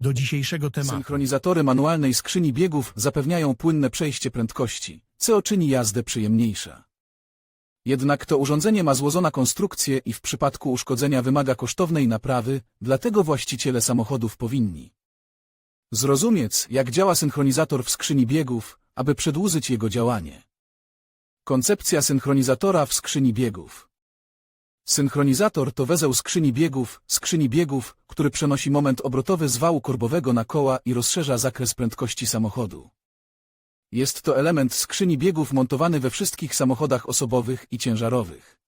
do dzisiejszego tematu. Synchronizatory manualnej skrzyni biegów zapewniają płynne przejście prędkości, co czyni jazdę przyjemniejsza. Jednak to urządzenie ma złożona konstrukcję i w przypadku uszkodzenia wymaga kosztownej naprawy, dlatego właściciele samochodów powinni zrozumieć, jak działa synchronizator w skrzyni biegów, aby przedłużyć jego działanie. Koncepcja synchronizatora w skrzyni biegów Synchronizator to wezeł skrzyni biegów, skrzyni biegów, który przenosi moment obrotowy z wału korbowego na koła i rozszerza zakres prędkości samochodu. Jest to element skrzyni biegów montowany we wszystkich samochodach osobowych i ciężarowych.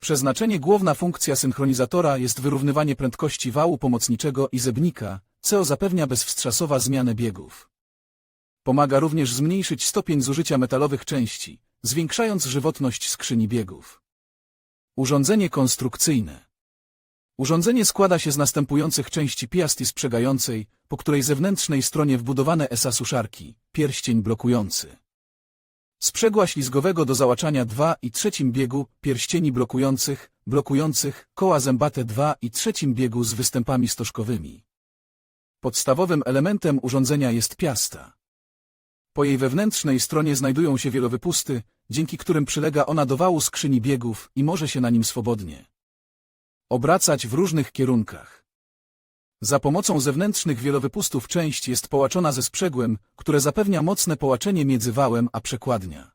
Przeznaczenie główna funkcja synchronizatora jest wyrównywanie prędkości wału pomocniczego i zebnika, co zapewnia bezwstrzasowa zmianę biegów. Pomaga również zmniejszyć stopień zużycia metalowych części, zwiększając żywotność skrzyni biegów. Urządzenie konstrukcyjne. Urządzenie składa się z następujących części piasty sprzegającej, po której zewnętrznej stronie wbudowane esa suszarki, pierścień blokujący. Sprzęgła ślizgowego do załaczania 2 i trzecim biegu, pierścieni blokujących, blokujących, koła zębate 2 i trzecim biegu z występami stożkowymi. Podstawowym elementem urządzenia jest piasta. Po jej wewnętrznej stronie znajdują się wielowypusty, dzięki którym przylega ona do wału skrzyni biegów i może się na nim swobodnie obracać w różnych kierunkach. Za pomocą zewnętrznych wielowypustów część jest połaczona ze sprzęgłem, które zapewnia mocne połaczenie między wałem a przekładnia.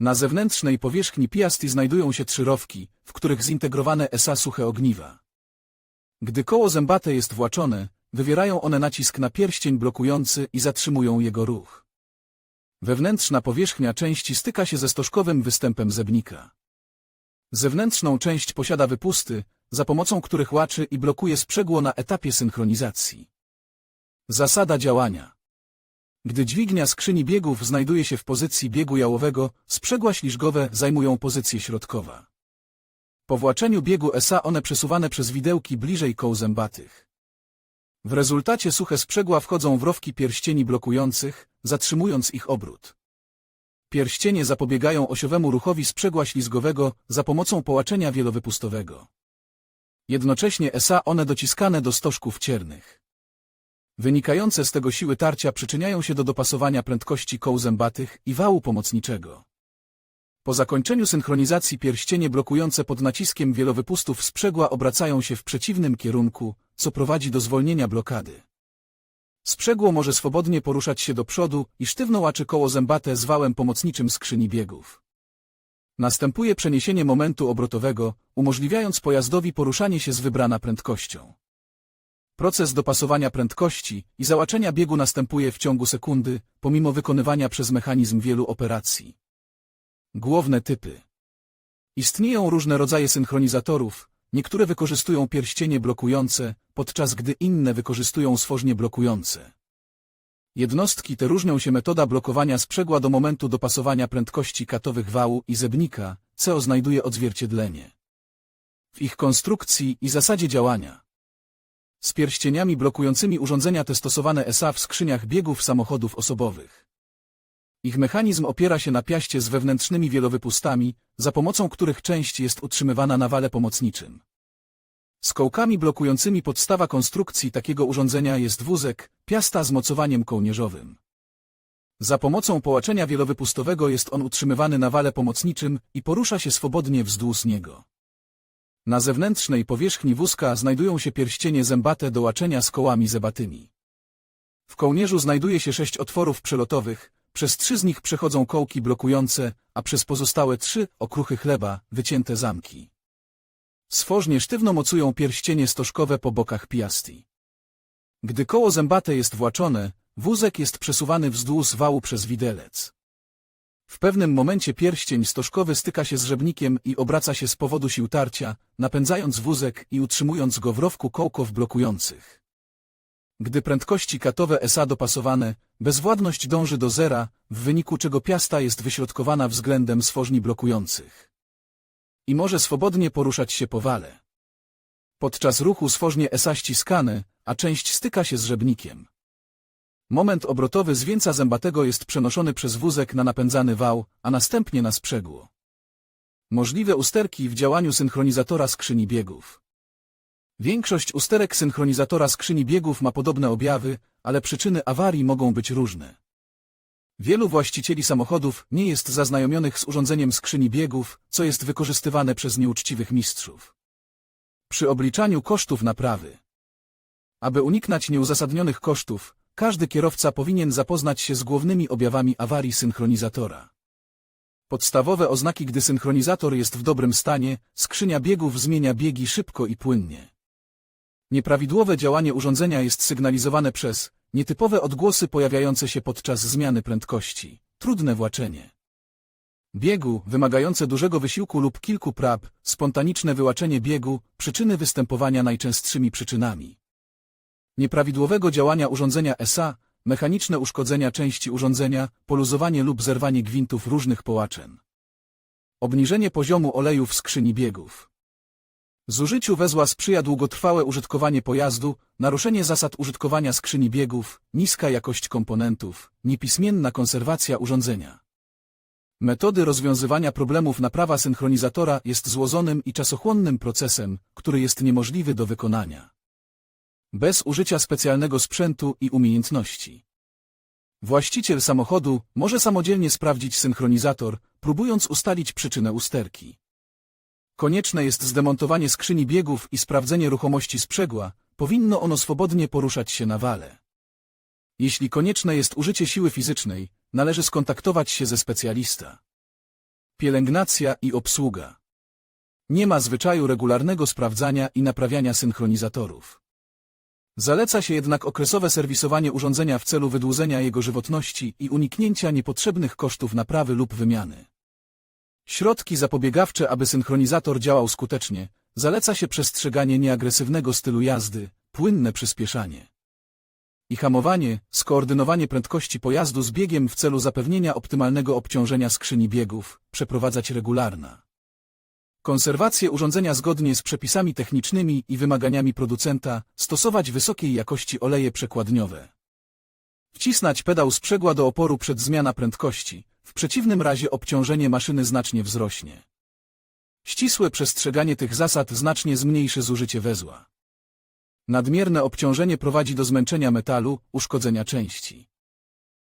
Na zewnętrznej powierzchni piasty znajdują się trzy rowki, w których zintegrowane esa suche ogniwa. Gdy koło zębate jest właczone, wywierają one nacisk na pierścień blokujący i zatrzymują jego ruch. Wewnętrzna powierzchnia części styka się ze stożkowym występem zebnika. Zewnętrzną część posiada wypusty, za pomocą których łaczy i blokuje sprzęgło na etapie synchronizacji. Zasada działania Gdy dźwignia skrzyni biegów znajduje się w pozycji biegu jałowego, sprzęgła ślizgowe zajmują pozycję środkowa. Po właczeniu biegu SA one przesuwane przez widełki bliżej koł zębatych. W rezultacie suche sprzęgła wchodzą w rowki pierścieni blokujących, zatrzymując ich obrót. Pierścienie zapobiegają osiowemu ruchowi sprzęgła ślizgowego za pomocą połaczenia wielowypustowego. Jednocześnie SA one dociskane do stożków ciernych. Wynikające z tego siły tarcia przyczyniają się do dopasowania prędkości koł zębatych i wału pomocniczego. Po zakończeniu synchronizacji pierścienie blokujące pod naciskiem wielowypustów sprzęgła obracają się w przeciwnym kierunku, co prowadzi do zwolnienia blokady. Sprzęgło może swobodnie poruszać się do przodu i sztywno łaczy koło zębate z wałem pomocniczym skrzyni biegów. Następuje przeniesienie momentu obrotowego, umożliwiając pojazdowi poruszanie się z wybrana prędkością. Proces dopasowania prędkości i załaczenia biegu następuje w ciągu sekundy, pomimo wykonywania przez mechanizm wielu operacji. Główne typy Istnieją różne rodzaje synchronizatorów, niektóre wykorzystują pierścienie blokujące, podczas gdy inne wykorzystują stworznie blokujące. Jednostki te różnią się metoda blokowania sprzęgła do momentu dopasowania prędkości katowych wału i zebnika, co znajduje odzwierciedlenie w ich konstrukcji i zasadzie działania. Z pierścieniami blokującymi urządzenia te stosowane SA w skrzyniach biegów samochodów osobowych. Ich mechanizm opiera się na piaście z wewnętrznymi wielowypustami, za pomocą których część jest utrzymywana na wale pomocniczym. Z kołkami blokującymi podstawa konstrukcji takiego urządzenia jest wózek, piasta z mocowaniem kołnierzowym. Za pomocą połaczenia wielowypustowego jest on utrzymywany na wale pomocniczym i porusza się swobodnie wzdłuż niego. Na zewnętrznej powierzchni wózka znajdują się pierścienie zębate do łaczenia z kołami zębatymi. W kołnierzu znajduje się sześć otworów przelotowych, przez trzy z nich przechodzą kołki blokujące, a przez pozostałe trzy okruchy chleba, wycięte zamki. Sfożnie sztywno mocują pierścienie stożkowe po bokach piasti. Gdy koło zębate jest właczone, wózek jest przesuwany wzdłuż wału przez widelec. W pewnym momencie pierścień stożkowy styka się z żebnikiem i obraca się z powodu sił tarcia, napędzając wózek i utrzymując go w rowku kołków blokujących. Gdy prędkości katowe SA dopasowane, bezwładność dąży do zera, w wyniku czego piasta jest wyśrodkowana względem swożni blokujących. I może swobodnie poruszać się po wale. Podczas ruchu swożnie SA ściskane, a część styka się z żebnikiem. Moment obrotowy zwieńca zębatego jest przenoszony przez wózek na napędzany wał, a następnie na sprzęgło. Możliwe usterki w działaniu synchronizatora skrzyni biegów. Większość usterek synchronizatora skrzyni biegów ma podobne objawy, ale przyczyny awarii mogą być różne. Wielu właścicieli samochodów nie jest zaznajomionych z urządzeniem skrzyni biegów, co jest wykorzystywane przez nieuczciwych mistrzów. Przy obliczaniu kosztów naprawy. Aby uniknąć nieuzasadnionych kosztów, każdy kierowca powinien zapoznać się z głównymi objawami awarii synchronizatora. Podstawowe oznaki gdy synchronizator jest w dobrym stanie, skrzynia biegów zmienia biegi szybko i płynnie. Nieprawidłowe działanie urządzenia jest sygnalizowane przez nietypowe odgłosy pojawiające się podczas zmiany prędkości, trudne właczenie. Biegu, wymagające dużego wysiłku lub kilku prab, spontaniczne wyłaczenie biegu, przyczyny występowania najczęstszymi przyczynami. Nieprawidłowego działania urządzenia SA, mechaniczne uszkodzenia części urządzenia, poluzowanie lub zerwanie gwintów różnych połaczyn. Obniżenie poziomu oleju w skrzyni biegów. Zużyciu wezła sprzyja długotrwałe użytkowanie pojazdu, naruszenie zasad użytkowania skrzyni biegów, niska jakość komponentów, niepismienna konserwacja urządzenia. Metody rozwiązywania problemów naprawa synchronizatora jest złożonym i czasochłonnym procesem, który jest niemożliwy do wykonania. Bez użycia specjalnego sprzętu i umiejętności. Właściciel samochodu może samodzielnie sprawdzić synchronizator, próbując ustalić przyczynę usterki. Konieczne jest zdemontowanie skrzyni biegów i sprawdzenie ruchomości sprzęgła, powinno ono swobodnie poruszać się na wale. Jeśli konieczne jest użycie siły fizycznej, należy skontaktować się ze specjalista. Pielęgnacja i obsługa. Nie ma zwyczaju regularnego sprawdzania i naprawiania synchronizatorów. Zaleca się jednak okresowe serwisowanie urządzenia w celu wydłużenia jego żywotności i uniknięcia niepotrzebnych kosztów naprawy lub wymiany. Środki zapobiegawcze, aby synchronizator działał skutecznie, zaleca się przestrzeganie nieagresywnego stylu jazdy, płynne przyspieszanie i hamowanie, skoordynowanie prędkości pojazdu z biegiem w celu zapewnienia optymalnego obciążenia skrzyni biegów, przeprowadzać regularna. Konserwację urządzenia zgodnie z przepisami technicznymi i wymaganiami producenta, stosować wysokiej jakości oleje przekładniowe. Wcisnąć pedał sprzęgła do oporu przed zmiana prędkości, przeciwnym razie obciążenie maszyny znacznie wzrośnie. Ścisłe przestrzeganie tych zasad znacznie zmniejszy zużycie wezła. Nadmierne obciążenie prowadzi do zmęczenia metalu, uszkodzenia części.